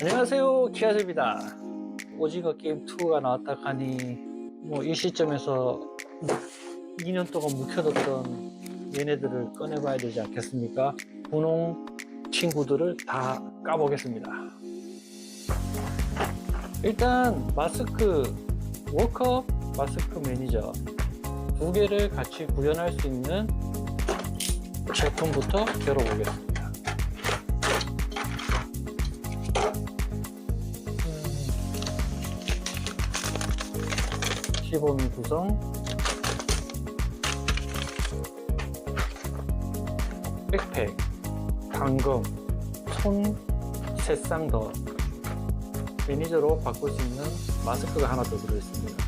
안녕하세요. 기아즈입니다. 오징어 게임 2가 나왔다 하니 뭐 이 시점에서 2년 동안 묵혀뒀던 얘네들을 꺼내봐야 되지 않겠습니까? 분홍 친구들을 다 까보겠습니다. 일단 마스크 워커 마스크 매니저 두 개를 같이 구현할 수 있는 제품부터 열어보겠습니다 시범 구성. 백팩 당금 손 세쌍 더 매니저로 바꿀 수 있는 마스크가 하나 더 들어있습니다.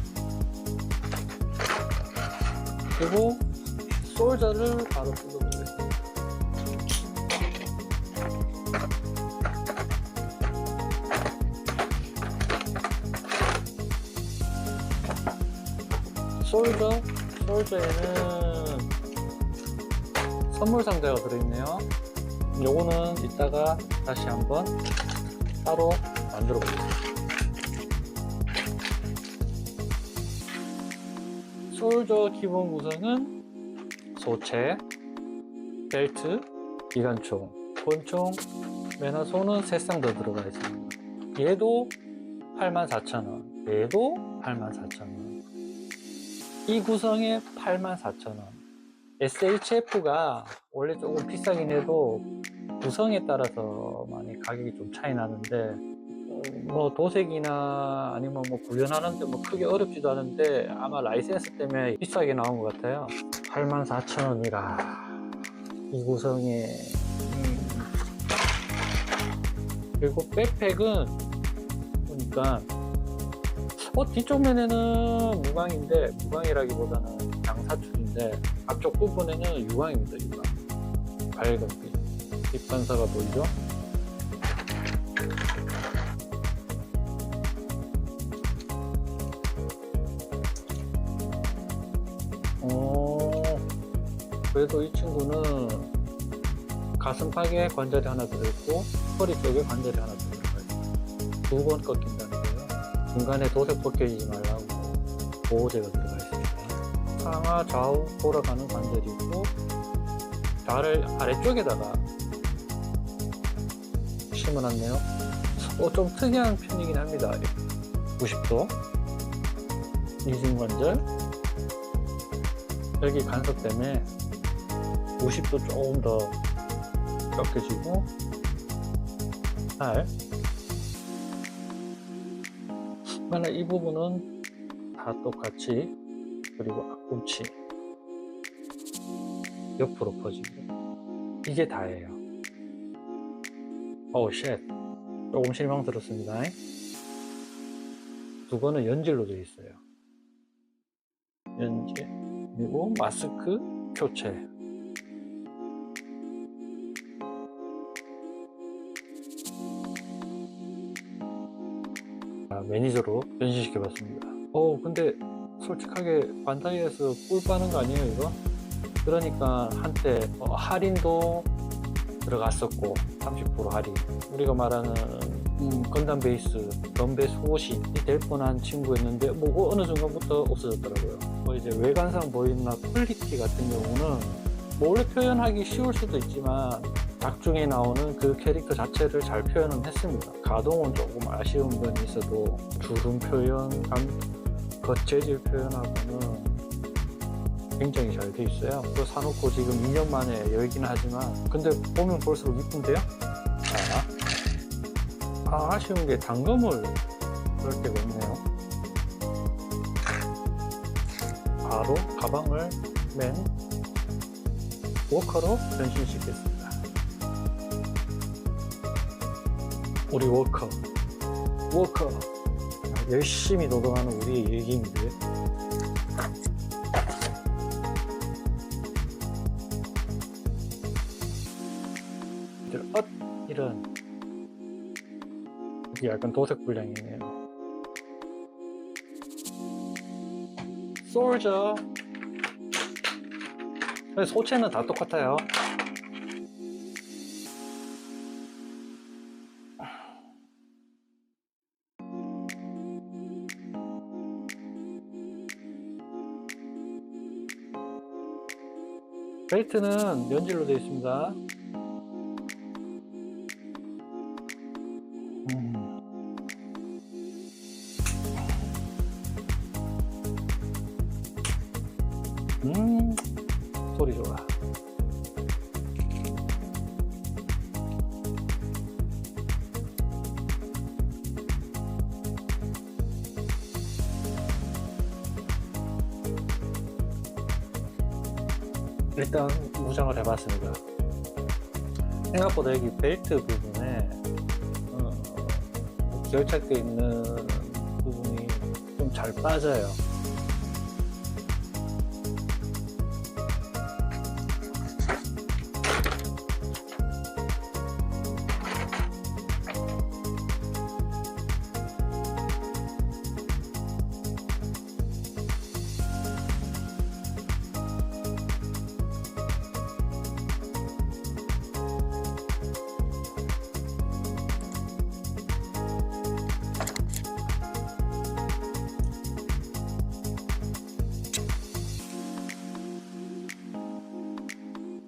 그리고 솔저를 바로 솔저 솔저에는 선물 상자가 들어있네요. 요거는 이따가 다시 한번 따로 만들어 보겠습니다. 솔저 기본 구성은 소체 벨트 기관총 권총 매너소는 세쌍더 들어가 있습니다. 얘도 84,000원 얘도 84,000원 이 구성에 84,000원. SHF가 원래 조금 비싸긴 해도 구성에 따라서 많이 가격이 좀 차이 나는데 음, 뭐 도색이나 아니면 뭐 구현하는데 뭐 크게 어렵지도 않은데 아마 라이센스 때문에 비싸게 나온 것 같아요. 84,000원이라 이 구성에 음. 그리고 백팩은 보니까 어, 뒤쪽 면에는 무광인데, 무광이라기보다는 양사출인데, 앞쪽 부분에는 유광입니다, 유광. 밝은 빛. 빛 반사가 보이죠? 어, 그래도 이 친구는 가슴팍에 관절이 하나 들어있고, 허리 쪽에 관절이 하나 들어있어요. 두번 거예요. 중간에 도색 벗겨지지 말라고 보호제가 들어가 있습니다. 상하 좌우 돌아가는 관절이 있고 발을 아래쪽에다가 심어놨네요. 어, 좀 특이한 편이긴 합니다. 90도 이중관절 여기 간섭 때문에 50도 조금 더 꺾여지고 발 만약 이 부분은 다 똑같이 그리고 앞꿈치 옆으로 퍼지고 이게 다예요. 어우 쉣. 조금 실망스럽습니다. 두 번은 연질로 되어 있어요. 연질 그리고 마스크 교체 매니저로 변신시켜봤습니다. 어, 근데 솔직하게 반다이에서 꿀 빠는 거 아니에요, 이거? 그러니까 한때 어, 할인도 들어갔었고 30% 할인. 우리가 말하는 음, 건담 베이스, 덤베 소옷이 될 뻔한 친구였는데 뭐 어느 순간부터 없어졌더라고요. 뭐 이제 외관상 보이는 퀄리티 같은 경우는 뭐 원래 표현하기 쉬울 수도 있지만 작중에 나오는 그 캐릭터 자체를 잘 표현은 했습니다. 가동은 조금 아쉬운 건 있어도 주름 표현, 감, 겉재질 표현하고는 굉장히 잘 돼 있어요. 그 사놓고 지금 2년 만에 열기는 하지만 근데 보면 볼수록 이쁜데요? 자, 아, 아쉬운 게 단검을 넣을 데가 없네요. 바로 가방을 맨 워커로 변신시켰습니다. 우리 워커. 워커. 열심히 노동하는 우리의 일기인데. 엇 이런. 이게 약간 도색 불량이네요. 솔저 소체는 다 똑같아요. 베이트는 면질로 되어 있습니다. 일단 무장을 해봤습니다. 생각보다 여기 벨트 부분에 어, 결착되어 있는 부분이 좀 잘 빠져요.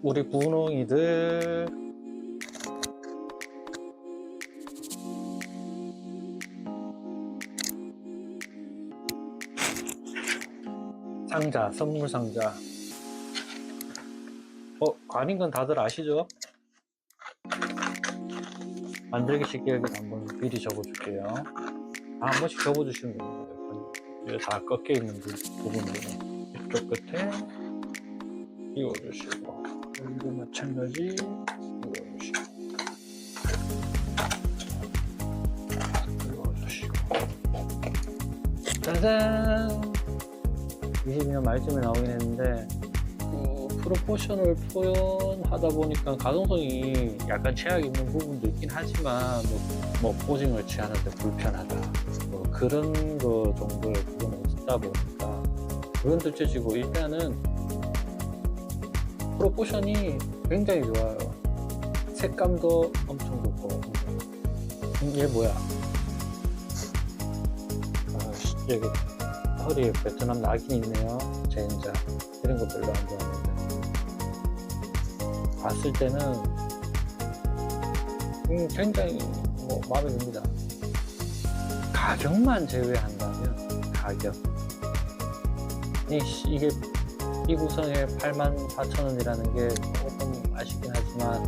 우리 분홍이들. 상자 선물 상자. 어 관인 건 다들 아시죠? 만들기 쉽게 여기 한번 미리 적어줄게요. 아, 한 번씩 적어주시면 됩니다. 다 꺾여 있는 부- 부분들은 이쪽 끝에 띄워주시고 여기도 마찬가지. 짜잔. 22년 말쯤에 나오긴 했는데 그 프로포션을 표현하다 보니까 가동성이 약간 제약이 있는 부분도 있긴 하지만 뭐, 뭐 포징을 취하는데 불편하다. 뭐 그런 거 정도의 부분은 있다 보니까 그건 둘째치고 일단은 프로포션이 굉장히 좋아요. 색감도 엄청 좋고. 음, 얘 뭐야? 아, 씨, 여기 허리에 베트남 낙인 있네요. 젠자. 이런 거 별로 안 좋아하는데. 봤을 때는 음, 굉장히 뭐 마음에 듭니다. 가격만 제외한다면 가격. 이게 이 구성에 84,000원이라는 게 조금 아쉽긴 하지만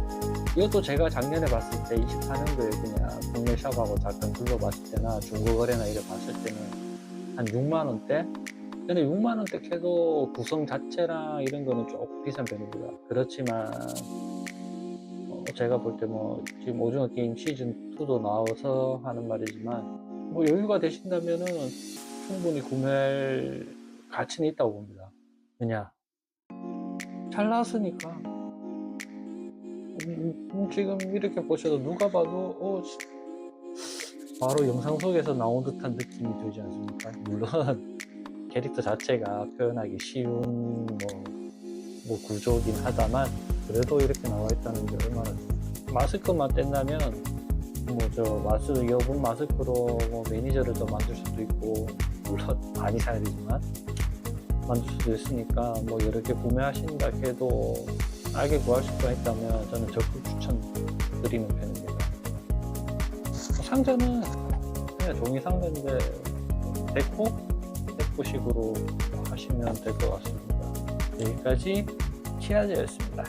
이것도 제가 작년에 봤을 때 24년도에 그냥 국내 샵하고 잠깐 둘러봤을 때나 중고거래나 이래 봤을 때는 한 6만원대? 근데 6만원대 해도 구성 자체랑 이런 거는 조금 비싼 편입니다. 그렇지만 어, 제가 볼 때 뭐 지금 오징어 게임 시즌 2도 나와서 하는 말이지만 뭐 여유가 되신다면은 충분히 구매할 가치는 있다고 봅니다. 왜냐? 잘 나왔으니까. 음, 음, 지금 이렇게 보셔도 누가 봐도 어, 지- 바로 영상 속에서 나온 듯한 느낌이 들지 않습니까? 물론 캐릭터 자체가 표현하기 쉬운 뭐, 뭐 구조긴 하다만 그래도 이렇게 나와 있다는 게 얼마나 마스크만 뗀다면 뭐 저 마스 여분 마스크로 뭐 매니저를 더 만들 수도 있고 물론 많이 사야 되지만 만들 수도 있으니까 뭐 여러 개 구매하신다 해도 싸게 구할 수가 있다면 저는 적극 추천드리는 편입니다. 뭐 상자는 그냥 종이 상자인데 데코? 데코식으로 하시면 될 것 같습니다. 여기까지 키아제였습니다.